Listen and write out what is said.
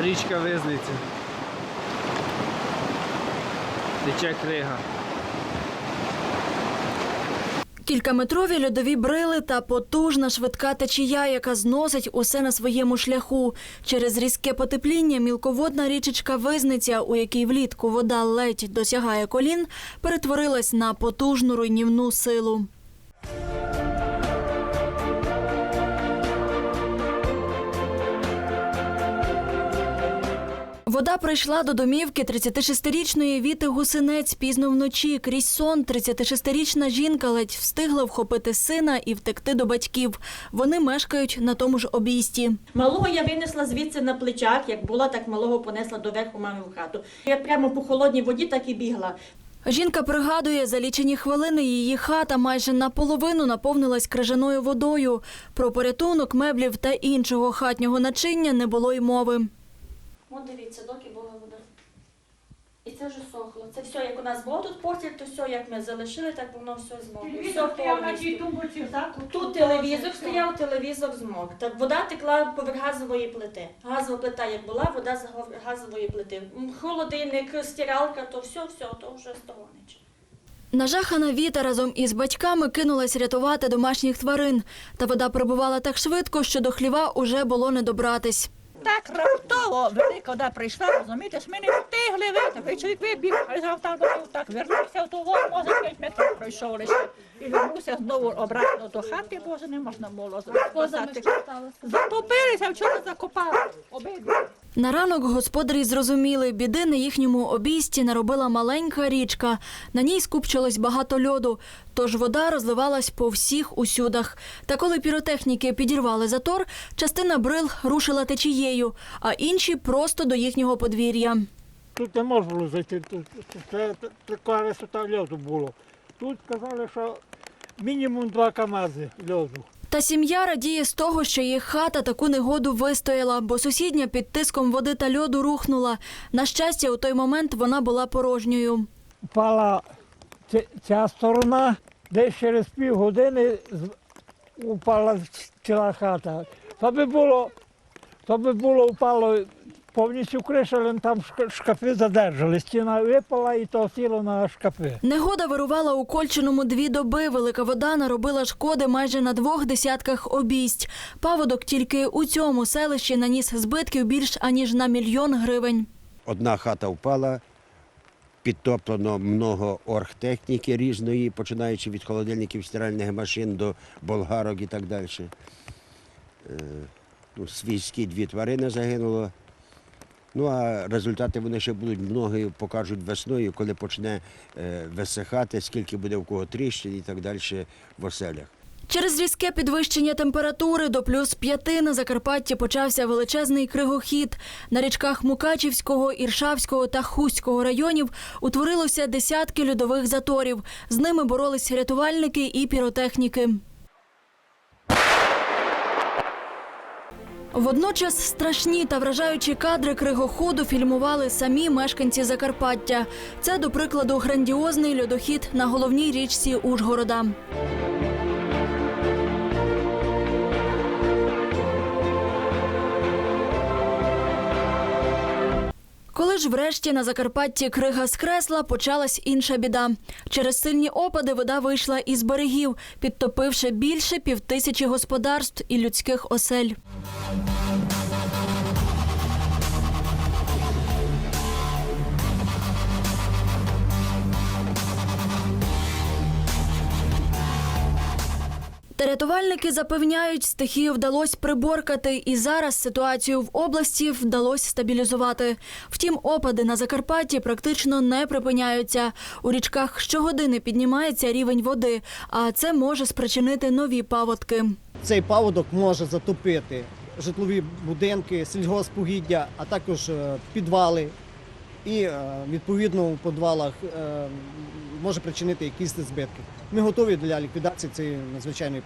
Річка Визниця. Тече крига. Кількаметрові льодові брили та потужна швидка течія, яка зносить усе на своєму шляху. Через різке потепління мілководна річечка Визниця, у якій влітку вода ледь досягає колін, перетворилась на потужну руйнівну силу. Вода прийшла до домівки 36-річної Віти Гусинець пізно вночі. Крізь сон 36-річна жінка ледь встигла вхопити сина і втекти до батьків. Вони мешкають на тому ж обійсті. Малого я винесла звідси на плечах, як була, так малого понесла доверху мами в хату. Я прямо по холодній воді так і бігла. Жінка пригадує, за лічені хвилини її хата майже наполовину наповнилась крижаною водою. Про порятунок меблів та іншого хатнього начиння не було й мови. От дивіться, доки була вода. І це вже сохло. Це все, як у нас було тут постіль, то все, як ми залишили, так воно все змогло. Все Телевізор стояв на тій повністю. Тут телевізор стояв, телевізор змог. Так вода текла поверх газової плити. Газова плита як була, вода з газової плити. Холодильник, стиралка, то все, все, то вже з того нічого. Нажахана Віта разом із батьками кинулась рятувати домашніх тварин. Та вода прибувала так швидко, що до хліва уже було не добратись. Так раптово велика прийшла, розумієте, ми не встигли вийти. Ви чоловік вибіг, а завтра так вернувся в того, може 5 метрів пройшов лише. І вернувся знову обратно до хати, боже, не можна було спасати. Затопилися, вчора закопали обидві. На ранок господарі зрозуміли, біди на їхньому обійсті наробила маленька річка. На ній скупчилось багато льоду, тож вода розливалась по всіх усюдах. Та коли піротехніки підірвали затор, частина брил рушила течією, а інші просто до їхнього подвір'я. Тут не можна було зайти, тут це це така висота льоду було. Тут казали, що мінімум два КАМАЗи льоду. Та сім'я радіє з того, що їх хата таку негоду вистояла, бо сусідня під тиском води та льоду рухнула. На щастя, у той момент вона була порожньою. Впала ця- ця сторона, десь через півгодини з- упала ціла хата. То би було, то би було впало повністю криша, але там шка- шкафи задержали. Стіна випала і то сіло на шкафи. Негода вирувала у Кольчиному дві доби. Велика вода наробила шкоди майже на двох десятках обійсть. Паводок тільки у цьому селищі наніс збитків більш аніж на мільйон гривень. Одна хата впала, підтоплено много оргтехніки різної, починаючи від холодильників, стиральних машин до болгарок і так далі. Е, Ну, свійські дві тварини загинуло. Ну а результати вони ще будуть многі покажуть весною, коли почне е, висихати, скільки буде в кого тріщин і так далі в оселях. Через різке підвищення температури до плюс п'яти на Закарпатті почався величезний кригохід. На річках Мукачівського, Іршавського та Хуського районів утворилося десятки льодових заторів. З ними боролись рятувальники і піротехніки. Водночас страшні та вражаючі кадри кригоходу фільмували самі мешканці Закарпаття. Це, до прикладу, грандіозний льодохід на головній річці Ужгорода. Коли ж врешті на Закарпатті крига скресла, почалась інша біда. Через сильні опади вода вийшла із берегів, підтопивши більше півтисячі господарств і людських осель. Рятувальники запевняють, стихію вдалося приборкати, і зараз ситуацію в області вдалося стабілізувати. Втім, опади на Закарпатті практично не припиняються. У річках щогодини піднімається рівень води, а це може спричинити нові паводки. Цей паводок може затопити житлові будинки, сільгоспугіддя, а також е, підвали. І е, відповідно у підвалах е, може причинити якісь збитки. Ми готові для ліквідації цієї надзвичайної